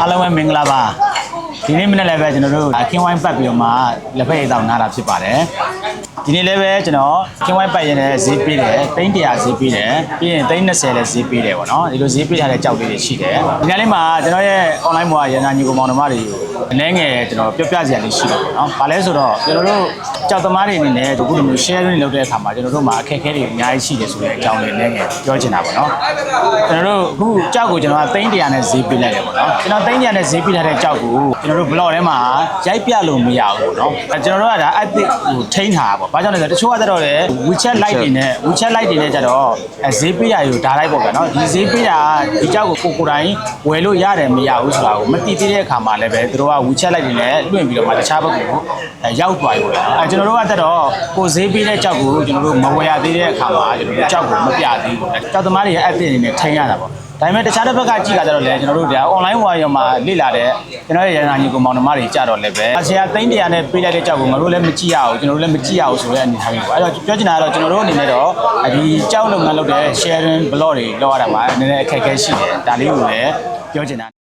အားလုံးပဲမင်္ဂလာပါဒီနေ့မနေ့လည်းပဲကျွန်တော်တို့ခင်းဝိုင်းပတ်ပြီးတော့မှလက်ဖက်ရည်တောင်နားတာဖြစ်ပါတယ်ဒီနေ့လည်းပဲကျွန်တော်ခင်းဝိုင်းပတ်ရင်လည်းဈေးပေးတယ်သိန်း100ဈေးပေးတယ်ပြီးရင်သိန်း20လည်းဈေးပေးတယ်ပေါ့နော်ဒီလိုဈေးပေးထားတဲ့ကြောက်လေးတွေရှိတယ်ဒီနေ့လေးမှာကျွန်တော်ရဲ့ online ပေါ်ကရန်နာညီကိုမောင်နှမတွေကို အနေငယ်ကျွန်တော်ပြောပြစရာလေးရှိတယ်ပေါ့နော်ဘာလဲဆိုတော့ကျွန်တော်တို့ကြောက်သမားတွေအနေနဲ့ဒီခုလိုမျိုး sharing လုပ်တဲ့အခါမှာကျွန်တော်တို့မှာအခက်အခဲတွေအများကြီးရှိတယ်ဆိုတဲ့အကြောင်းလေးအနေငယ်ပြောချင်တာပေါ့နော်ကျွန်တော်တို့အခုကြောက်ကိုကျွန်တော်ကသိန်း100နဲ့ဈေးပေးလိုက်တယ်ပေါ့နော်ကျွန်တော်သိန်း100နဲ့ဈေးပေးထားတဲ့ကြောက်ကိုကျွန်တော်တို့ blog ထဲမှာရိုက်ပြလို့မရဘူးပေါ့နော်အဲကျွန်တော်တို့ကဒါ app ဟိုထိန်းထားတာပေါ့ဘာကြောင့်လဲဆိုတော့တချို့ကတော့လေ WeChat Lite တွေနဲ့ WeChat Lite တွေနဲ့ကြတော့အဲဈေးပေးရယူဒါလိုက်ပေါ့ဗျာနော်ဒီဈေးပေးတာဒီကြောက်ကိုကိုကိုယ်တိုင်ဝယ်လို့ရတယ်မရဘူးဆိုတာကိုမသိသေးတဲ့အခါမှာလည်းပဲသူတို့က WeChat Lite တွေနဲ့လွှင့်ပြီးတော့မှတခြားဘက်ကိုအဲရောက်သွားပြီပေါ့ဗျာအဲကျွန်တော်တို့ကတက်တော့ကိုဈေးပေးတဲ့ကြောက်ကိုကျွန်တော်တို့မဝယ်ရသေးတဲ့အခါမှာကျွန်တော်တို့ကြောက်ကိုမပြသေးဘူးပေါ့ကြောက်သမားတွေရဲ့ app တွေနဲ့ထိန်းရတာပေါ့ဒါပေမဲ့တခြားတစ်ဘက်ကကြည့်လာကြတော့လေကျွန်တော်တို့ဒါ online ဝါရောမှာလေ့လာတဲ့ကျွန်တော်ရဲ့ရန်နာညီကိုမောင်နှမတွေကြတော့လည်းပဲအစီအသိန်းတရာနဲ့ပေးလိုက်တဲ့ကြောက်ကိုငါတို့လည်းမကြည့်ရအောင်ကျွန်တော်တို့လည်းမကြည့်ရအောင်ဆိုတဲ့အနေထားမျိုးပေါ့အဲ့တော့ပြောချင်တာကတော့ကျွန်တော်တို့အနေနဲ့တော့ဒီကြောက်လုပ်ငန်းလုပ်တဲ့ sharing blog တွေလောက်ရတာပါနည်းနည်းအခက်အခဲရှိတယ်ဒါလေးကိုလည်းပြောချင်တာ